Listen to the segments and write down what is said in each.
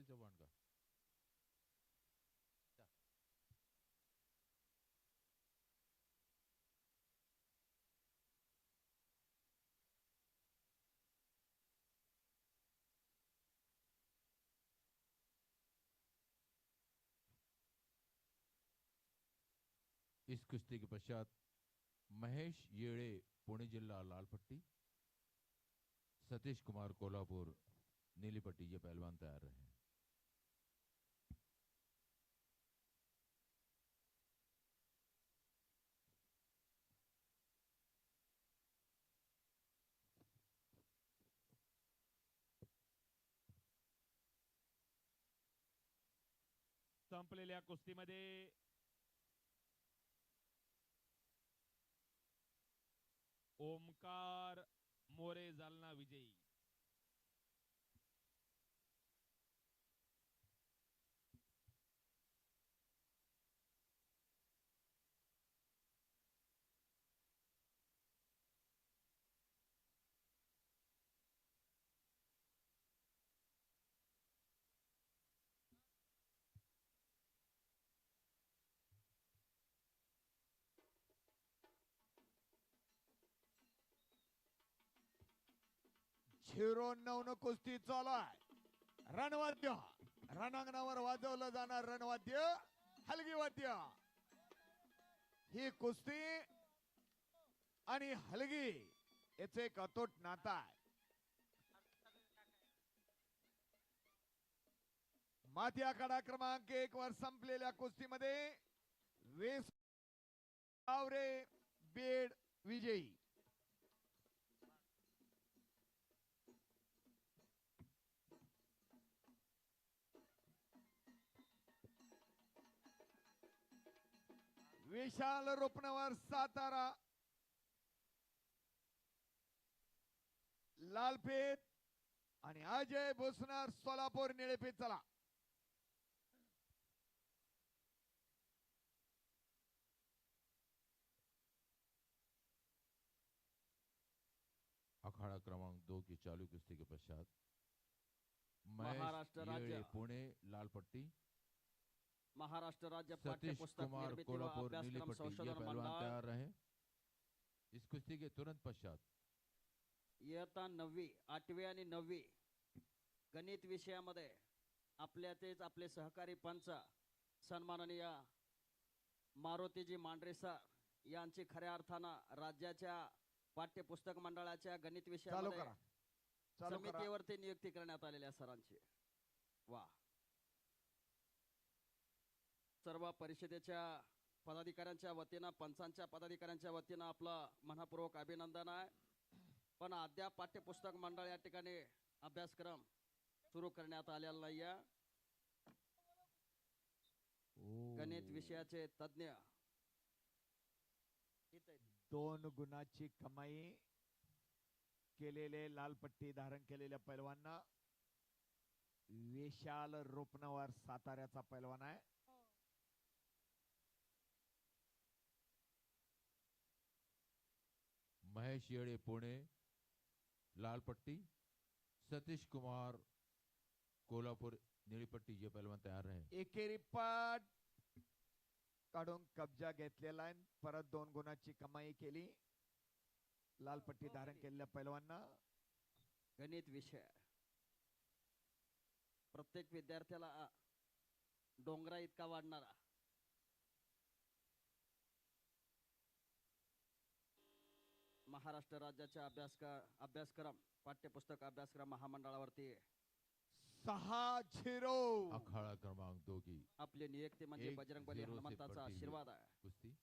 पायल चव्हाण का इस कुश्ती के पश्चात महेश येड़े पुणे जिला लाल पट्टी सतीश कुमार कोल्हापुर नीली पट्टी ये पहलवान तैयार रहे संपलेल्या कुस्तीमध्ये. ओमकार मोरे जालना विजयी. झिरो नऊ न कुस्ती चालू आहे रणवाद्य. रणांगणावर वाजवलं जाणार रणवाद्य हलगी वाद्य. ही कुस्ती आणि हलगी याचे एक अतोट नाता आहे. माती आखाडा क्रमांक एक वर संपलेल्या कुस्तीमध्ये वेस आवरे बेड विजयी. विशाल रोपणावर सातारा. लालपेत आणि अजय भोसनार सोलापूर निळेपेत चला. अखाड़ा क्रमांक दो की चालू कुश्ती के पश्चात महाराष्ट्र राज्य- पुणे लाल पट्टी. महाराष्ट्र राज्य पाठ्यपुस्तक निर्मिती व अभ्यासक्रम संशोधन पहलवान मंडळ तैयार रहे। इस कुश्ती के तुरंत पश्चात। इयत्ता नववी आठवी आणि नववी गणित विषयामध्ये आपल्या तेच आपले सहकारी पंच सन्माननीय मारुतीजी मांढरे सर यांची खऱ्या अर्थानं राज्याच्या पाठ्यपुस्तक मंडळाच्या गणित विषयामध्ये समितीवरती नियुक्ती करण्यात आलेल्या सरांची. वा. सर्व परिषदेच्या पदाधिकाऱ्यांच्या वतीनं पंचांच्या पदाधिकाऱ्यांच्या वतीनं आपलं मनपूर्वक अभिनंदन आहे. पण अद्याप पाठ्यपुस्तक मंडळ या ठिकाणी अभ्यासक्रम सुरू करण्यात आलेला नाहीये. गणित विषयाचे तज्ज्ञ. आहेत. दोन गुणाची कमाई केलेले लाल पट्टी धारण केलेल्या पैलवांना विशाल रोपणावर साताऱ्याचा पैलवान आहे. महेश येड़े पुणे लाल पट्टी सतीश कुमार कोल्हापुर नीली पट्टी ये पहलवान तैयार रहे। एकेरी पाट काढून कब्जा घेतलेला आहे. परत दोन गुणाची कमाई केली. लाल पट्टी धारण केलेल्या पैलवांना गणित विषय. प्रत्येक विद्यार्थ्याला डोंगरा इतका वाढणारा. महाराष्ट्र राज्याच्या अभ्यासक अभ्यासक्रम पाठ्यपुस्तक अभ्यासक्रम महामंडळावरती सहा झिरो. अखाड़ा क्रमांक दो की आपली नियुक्ती म्हणजे एक बजरंगबली हनुमंताचा आशीर्वाद आहे. कुश्ती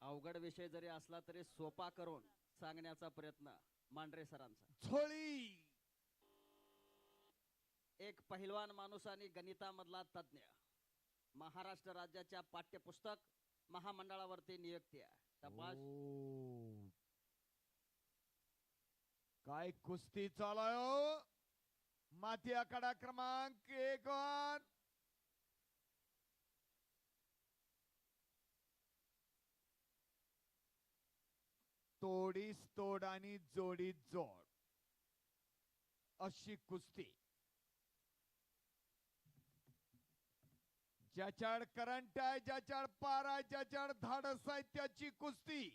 अवघड विषय जरी असला तरी सोपा करून सांगण्याचा प्रयत्न मांढरे सरांचा. झोळी. एक पहिलवान माणूस आणि गणितामधला तज्ज्ञ महाराष्ट्र राज्याच्या पाठ्यपुस्तक महामंडळावरती नियुक्ती आहे. तपास. काय कुस्ती चालय हो? माती आकडा क्रमांक एक तोडीस तोड आणि जोडीत जोड. अशी कुस्ती. ज्याच्याड करंट आहे ज्याच्याड पार आहे ज्याच्याड धाडस आहे त्याची कुस्ती.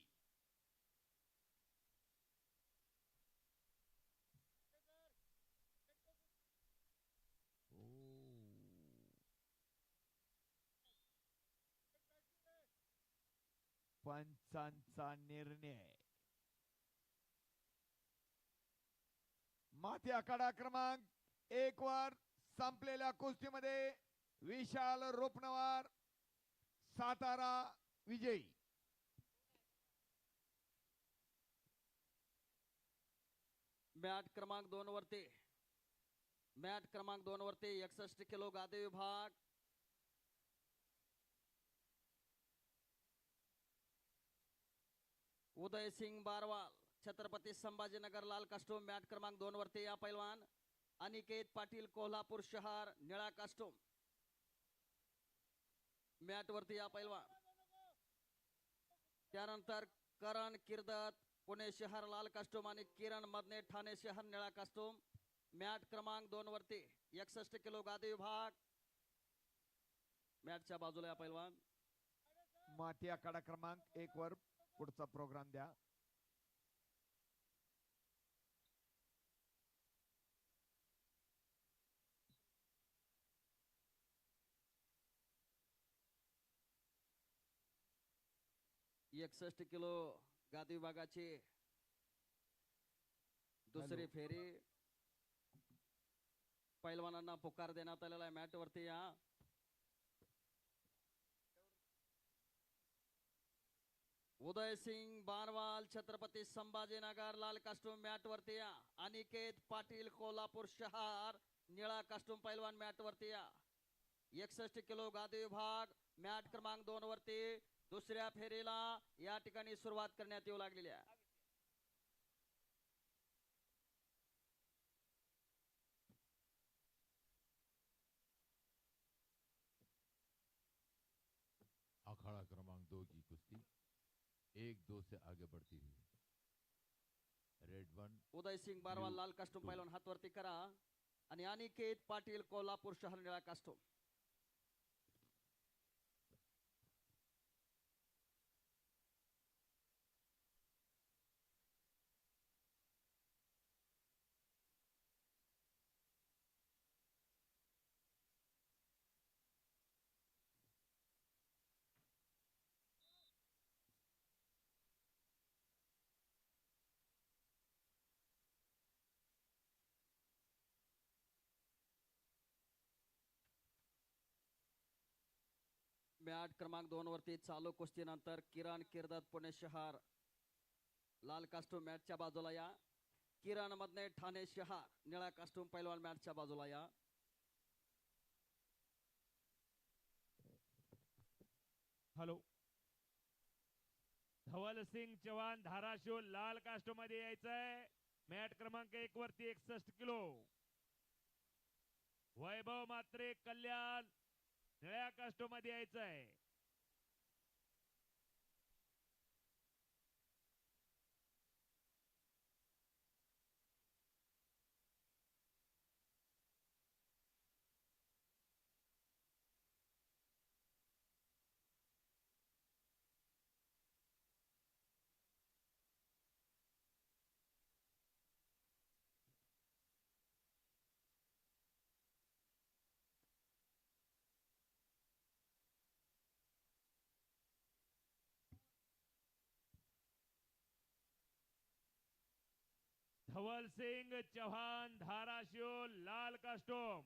पंचांचा निर्णय. माथी आखाडा क्रमांक एक वर संपलेल्या कुस्तीमध्ये विशाल रोपणवार सातारा विजयी. मॅट क्रमांक दोन वरती. मॅट क्रमांक दोन वरती एकसष्ट किलो गादी विभाग. उदय सिंग बारवाल छत्रपती संभाजीनगर लाल कास्टूम मॅट क्रमांक दोन वरती या पैलवान. अनिकेत पाटील कोल्हापूर शहर निळा कास्टूम. मॅटवरती या पैलवान. त्यानंतर करण किर्दत पुणे शहर लाल कास्टूम आणि किरण मदने ठाणे शहर निळा कास्टूम मॅट क्रमांक दोन वरती एकसष्ट किलो गादी विभाग. मॅटच्या बाजूला या पैलवान. माती आखाडा क्रमांक एक वर पुढचा प्रोग्राम द्या. एकसष्ट किलो गादी विभागाची दुसरी फेरी. पैलवानांना पुकार देण्यात आलेला आहे मॅट वरती या उदय सिंग बारवाल छत्रपती संभाजीनगर लाल कास्टूम मॅट वरती या अनिकेत पाटील कोल्हापूर शहर निळा कास्टूम पैलवान मॅट वरती या एकसष्ट किलो गादी विभाग मॅट क्रमांक दोन वरती दुसऱ्या फेरीला या ठिकाणी सुरुवात करण्यात येऊ लागलेली आहे. अखाड़ा क्रमांक दो की कुश्ती एक दो से आगे बढ़ती हुई red one Uday Singh Blue लाल कास्टूम. पैलवान हातवरती करा. आणि अनिकेत पाटील कोल्हापूर शहर निळा कास्टूम. मॅट क्रमांक दोन वरती चालू कुस्तीनंतर किरण किर्दत पुणे शहर. लाल कास्टूम मॅटच्या बाजूला या. किरण मधने ठाणे शहर. निळा कास्टूम पैलवान मॅटच्या बाजूला या. हॅलो. धवल सिंग चव्हाण धाराशिव लाल कास्टो मध्ये यायचंय. मॅट क्रमांक एक वरती एकसष्ट किलो. वैभव मात्रे कल्याण निळ्या कास्टो मध्ये यायचंय. धवल सिंग चव्हाण धाराशिव लाल कास्टोम.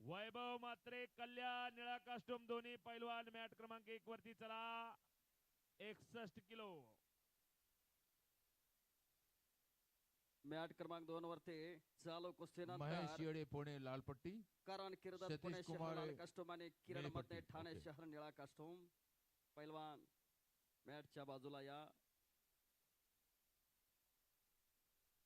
वैभव मात्रे कल्याण निळा कास्टोम दोन्ही पैलवान मॅट क्रमांक एक वरती चला. एकसष्ट किलो. मॅट क्रमांक दोन वरती चालू महेश कुस्तीनंतर येडे पुणे लाल पट्टी करण सतीश पुणे शहर कुमार. लाल कास्टूम आणि किरण पट्टी. ठाणे. शहर निळा कास्टूम. पैलवान मॅटच्या बाजूला या.